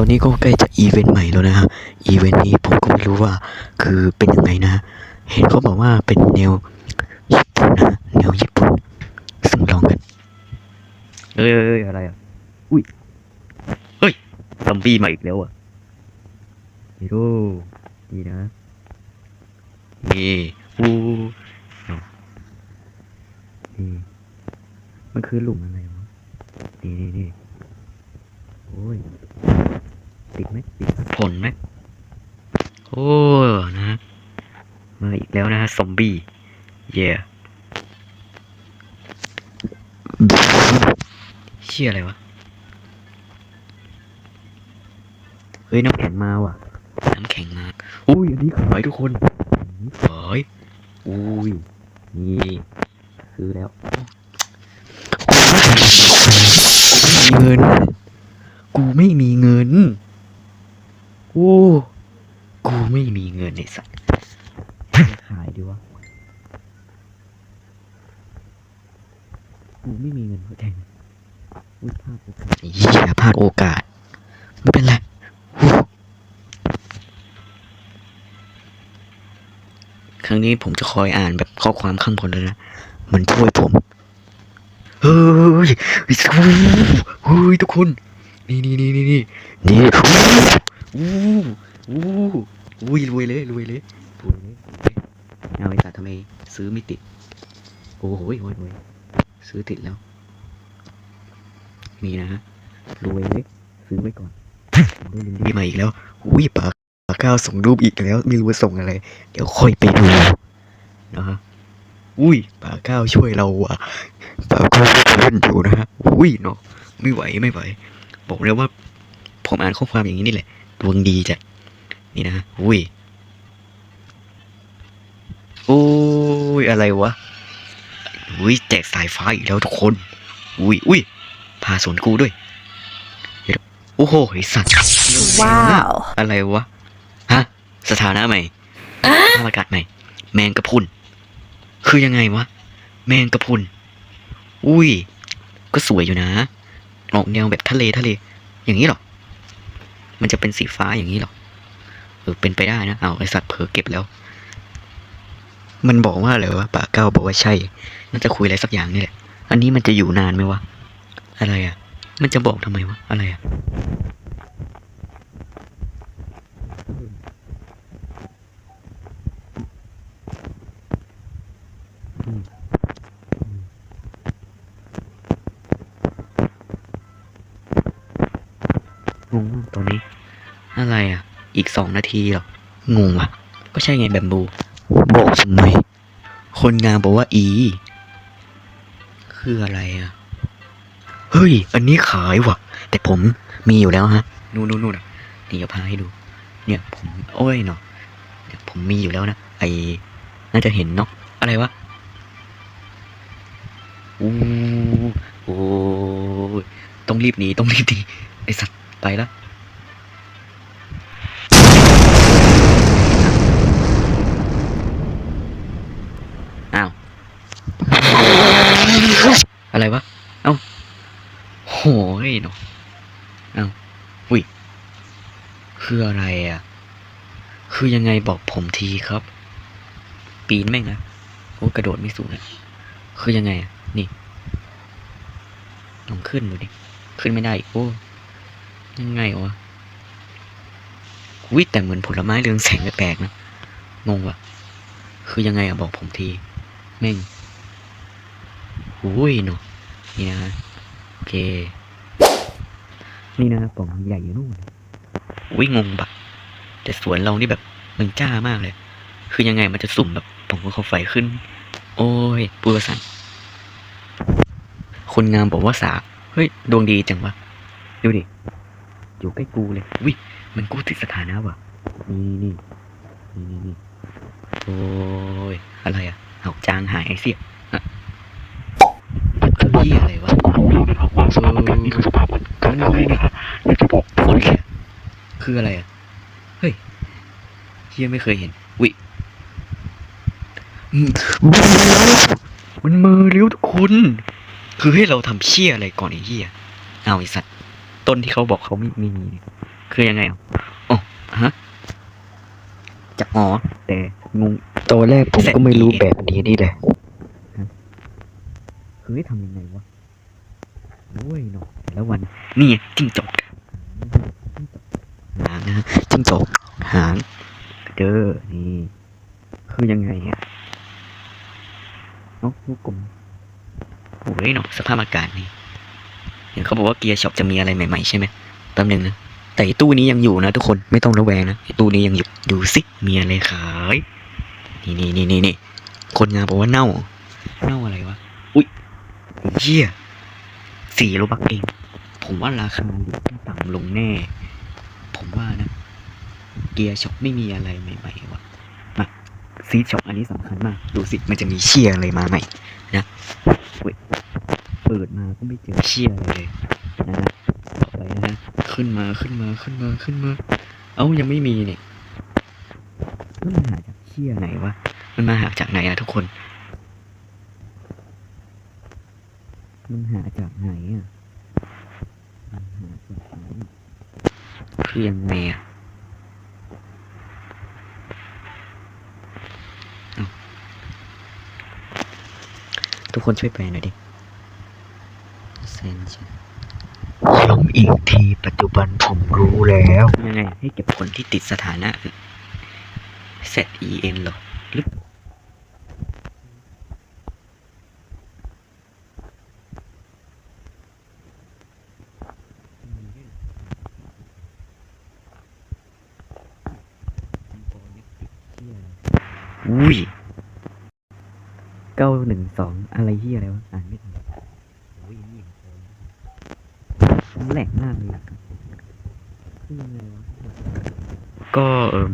ตอนนี้ก็ใกล้จะอีเวนต์ใหม่แล้วนะฮะ อีเวนต์นี้ผมก็ไม่รู้ว่าคือเป็นยังไงนะ เห็นเขาบอกว่าเป็นแนวญี่ปุ่นนะแนวญี่ปุ่น ซึ่งลองกัน เอ้ยอะไรอะ อุ้ย เฮ้ย ซอมบี้มาอีกแล้วอะฮีโร่นี่นะ นี่อู้นี่มันคือหลุมอะไรวะ นี่นี่นี่โอ้ย ติดไหมติดผลไหมโอ้นะฮะมาอีกแล้วนะฮะซอมบี้เย่เชี่ยอะไรวะ เฮ้ยน้ำแข็งมาว่ะ น้ำแข็งมา อุ้ยอันนี้ขายทุกคนอันนี้ขายอุ้ย นี่ซื้อแล้วกูไม่มีเงิน กูไม่มีเงิน โอ้กูไม่มีเงินไอ้สัสจะขายดีวะ กูไม่มีเงินเข้าใจไหมอุ้ยพลาดโอกาสไอ้เหี้ยพลาดโอกาส ไม่เป็นไรครั้งนี้ผมจะคอยอ่านแบบข้อความข้างบนเลยนะ มันช่วยผม เฮ้ยวิสคูเฮ้ยทุกคน นี่นี่นี่นี่นี่นี่ อู้อู้อู้ยรวยเลยรวยเลยรวยเลยรวยเลยเอาไอ้สัตว์ทำไมซื้อไม่ติด โอ้โหโอ้ยโอ้ยซื้อติดแล้วมีนะฮะรวยเลยซื้อไว้ก่อนได้ลิงดีมาอีกแล้วอุ้ยปากปากก้าวส่งรูปอีกแล้วไม่รู้ว่าส่งอะไร เดี๋ยวค่อยไปดูนะฮะอุ้ยปากก้าวช่วยเราว่ะปากก้าวช่วยเพื่อนอยู่นะฮะอุ้ยเนาะไม่ไหวไม่ไหว บอกเลยว่าผมอ่านข้อความอย่างนี้นี่แหละ ดวงดีจ้ะนี่นะฮะอุ้ยโอ้ยอะไรวะอุ้ยแจกสายฟ้าอีกแล้วทุกคนอุ้ยอุ้ยพาสวนกูด้วยเดี๋ยวโอ้โหไอสัตว์ Wow. อะไรวะฮะสถานะใหม่สภาพอากาศใหม่ แมงกะพรุนคือยังไงวะ แมงกะพรุนอุ้ย ก็สวยอยู่นะ ออกแนวแบบทะเลทะเล อย่างนี้เหรอ มันจะเป็นสีฟ้าอย่างนี้หรอเออเป็นไปได้นะเอาไอสัตว์เผลอเก็บแล้ว มันบอกว่าอะไรวะป่าเก้าบอกว่าใช่ น่าจะคุยอะไรสักอย่างนี่แหละ อันนี้มันจะอยู่นานไหมวะ อะไรอะ มันจะบอกทำไมวะ อะไรอะ งงมากตอนนี้ อะไรอะ อีกสองนาทีหรองงว่ะ ก็ใช่ไงแบมบู บอกทำไมคนงานบอกว่าอี คืออะไรอะ เฮ้ย อันนี้ขายว่ะ แต่ผมมีอยู่แล้วฮะ นู่นนู่นนู่นอะนี่จะพาให้ดู เนี่ยผม โอ้ยเนาะเนี่ยผมมีอยู่แล้วนะ ไอน่าจะเห็นเนาะ อะไรวะอู้โอ้ยต้องรีบหนี ต้องรีบหนี ไอสัตว์ ไปละอ้าว อะไรวะ เอ้า โหยเนาะเอ้าอุ้ย คืออะไรอะ คือยังไงบอกผมทีครับ ปีนแม่งนะ โอ้กระโดดไม่สูงนะคือยังไงอะนี่ลองขึ้นดูดิ ขึ้นไม่ได้อีกโอ้ ยังไงวะวิแต่เหมือนผลไม้เรืองแสงแปลกๆนะ งงว่ะคือยังไงอะบอกผมที แม่งอุ้ยเนาะนี่นะโอเค นี่นะปล่องใหญ่อยู่นู่นอุ้ยงงปะแต่สวนเรานี่แบบมันจ้ามากเลย คือยังไงมันจะสุ่มแบบปล่องเขาไฟขึ้น โอ้ยปูกระสันคนงามบอกว่าสา เฮ้ย ดวงดีจังวะ ดูดิ อยู่ใกล้กูเลยวิมันกูติดสถานะว่ะ นี่นี่นี่นี่นี่โอ้ยอะไรอะเอาจางหายเสียอะคือที่อะไรวะนี่คือสภาพมันข้างในนะฮะอยากจะบอกคนแค่คืออะไรอะ เฮ้ยเฮียไม่เคยเห็น วิอืมมันมือเลี้ยวทุกคน คือให้เราทำเชี่ยอะไรก่อนไอ้เหี้ยเอาไอ้สัตว์ ต้นที่เขาบอกเขาไม่ไม่มีเนี่ยคือยังไงอะอ๋อฮะจะอ๋อแต่งงตอนแรกผมก็ไม่รู้แบบนี้นี่แหละเฮ้ยทำยังไงวะโอ้ยเนาะแต่ละวันนี่ไงจิ้งจกหางนะฮะจิ้งจกหางเด้อนี่คือยังไงอะเนาะลูกกลมโอ้ยเนาะสภาพอากาศนี่ เห็นเขาบอกว่าเกียร์ช็อปจะมีอะไรใหม่ๆใช่ไหมแป๊บหนึ่งนะแต่ตู้นี้ยังอยู่นะทุกคนไม่ต้องระแวงนะตู้นี้ยังอยู่ดูสิมีอะไรขายนี่นี่นี่นี่นี่คนงานบอกว่าเน่า เน่าอะไรวะอุ้ยเหี้ยสี่โลบักเอง ผมว่าราคาต้องต่ำลงแน่ ผมว่านะ เกียร์ช็อปไม่มีอะไรใหม่ๆวะมาซีช็อปอันนี้สำคัญมาก ดูสิมันจะมีเชียร์อะไรมาใหม่นะ เปิดมาก็ไม่เจอเชี่ยเลยนะฮะต่อไปนะฮะขึ้นมาขึ้นมาขึ้นมาขึ้นมา เอ้ายังไม่มีเนี่ยมันหาจากเชี่ยไหนวะมันมาหาจากไหนอะทุกคน มันหาจากไหนอะมันหาจากไหนคือยังไงอะทุกคนช่วยแปลหน่อยดิ เซนใช่ย้ำอีกทีปัจจุบันผมรู้แล้วยังไงให้เก็บคนที่ติดสถานะ Z E N เหรอหรืออุ้ยเก้าหนึ่งสองอะไรที่อะไรวะ อ่านไม่ทันโอ้ยนี่ มันแหลกมากเลยอะคือยังไงวะก็เอิม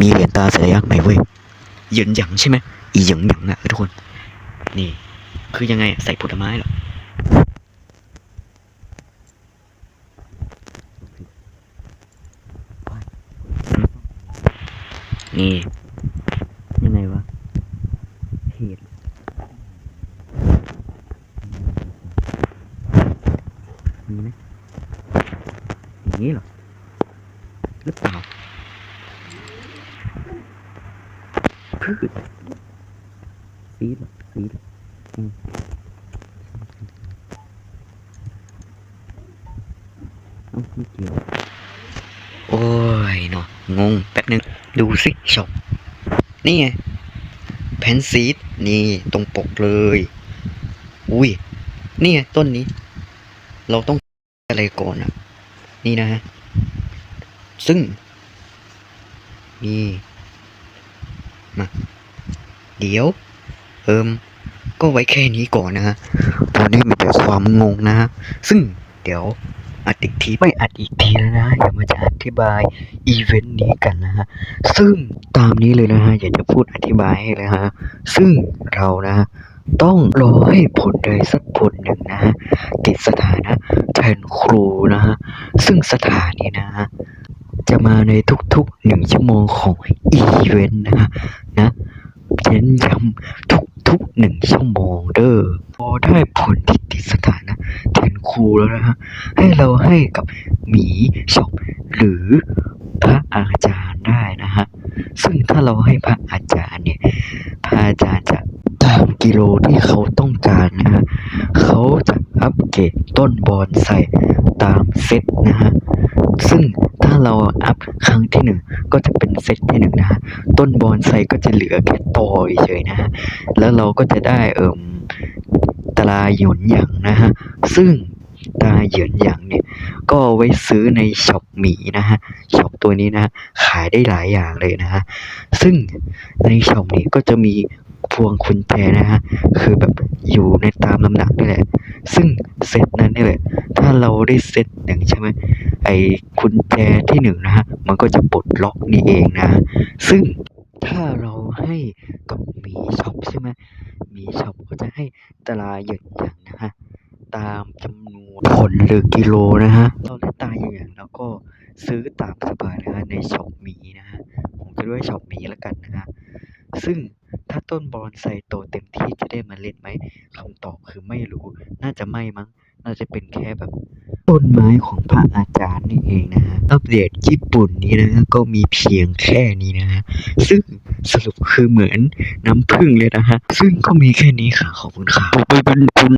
มีเหรียญตาสัญลักษณ์ใหม่เว้ยเหยินหยังใช่ไหมอีเหยินหยังอะทุกคน นี่ คือยังไงอะใส่ผลไม้เหรอนี่ ยังไงวะเหตุมีไหมอย่างนี้เหรอ หรือเปล่าพืช ซีดซีดเหรออืมเอ้าไม่เกี่ยว โอ้ยเนาะงงแป๊บนึง ดูสิช็อปนี่ไงแผ่นซีดนี่ตรงปกเลย อุ้ยนี่ไงต้นนี้ เราต้องอะไรก่อนอะ นี่นะฮะ ซึ่ง นี่ มา เดี๋ยว เอิมก็ไว้แค่นี้ก่อนนะฮะตอนนี้มีแต่ความงงนะฮะซึ่งเดี๋ยวอัดอีกทีไม่อัดอีกทีแล้วนะเดี๋ยวมาจะอธิบายอีเวนต์นี้กันนะฮะซึ่งตามนี้เลยนะฮะอยากจะพูดอธิบายให้เลยฮะซึ่งเรานะฮะต้องรอให้ผลใดสักผลหนึ่งนะฮะติดสถานะแทนครูนะฮะซึ่งสถานีนะฮะจะมาในทุกๆหนึ่งชั่วโมงของอีเวนต์นะฮะนะเน้นย้ำทุก ๆหนึ่งชั่วโมงเด้อพอได้ผลที่ติดสถานะแทนครูแล้วนะฮะ ให้เราให้กับหมีช็อปหรือพระอาจารย์ได้นะฮะ ซึ่งถ้าเราให้พระอาจารย์เนี่ย พระอาจารย์จะตามกิโลที่เขาต้องการนะฮะ เขาจะอัปเกรดต้นบอนไซตามเซตนะฮะ ซึ่งถ้าเราอัพครั้งที่หนึ่งก็จะเป็นเซตที่หนึ่งนะฮะต้นบอนไซก็จะเหลือแค่ตอเฉยๆนะฮะแล้วเราก็จะได้เอ่มตราหยวนหยางนะฮะซึ่งตราหยวนหยางเนี่ยก็เอาไว้ซื้อในช็อปหมีนะฮะช็อปตัวนี้นะขายได้หลายอย่างเลยนะฮะซึ่งในช็อปนี้ก็จะมี พวงกุญแจนะฮะ คือแบบอยู่ในตามลำดับนี่แหละ ซึ่งเซตนั้นนี่แหละ ถ้าเราได้เซตหนึ่งใช่ไหมไอ้กุญแจที่หนึ่งนะฮะ มันก็จะปลดล็อกนี่เองนะ ซึ่งถ้าเราให้กับมีช็อปใช่ไหมมีช็อปก็จะให้ตราหยินหยางนะฮะ ตามจำนวนผลหรือกิโลนะฮะ เราได้ตายินหยางแล้วก็ซื้อตามสบายนะฮะในช็อปมีนะฮะ ผมจะด้วยช็อปมีแล้วกันนะฮะ ซึ่ง ถ้าต้นบอนไซโตเต็มที่จะได้เมาเล็ดไหมคำตอบคือไม่รู้ น่าจะไม่มั้ง น่าจะเป็นแค่แบบ ต้นไม้ของพระอาจารย์นี่เองนะฮะ อัปเดตญี่ปุ่นนี้นะฮะก็มีเพียงแค่นี้นะฮะ ซึ่งสรุปคือเหมือนน้ำผึ้งเลยนะฮะ ซึ่งก็มีแค่นี้ค่ะ ขอบคุณค่ะไปบรรทุน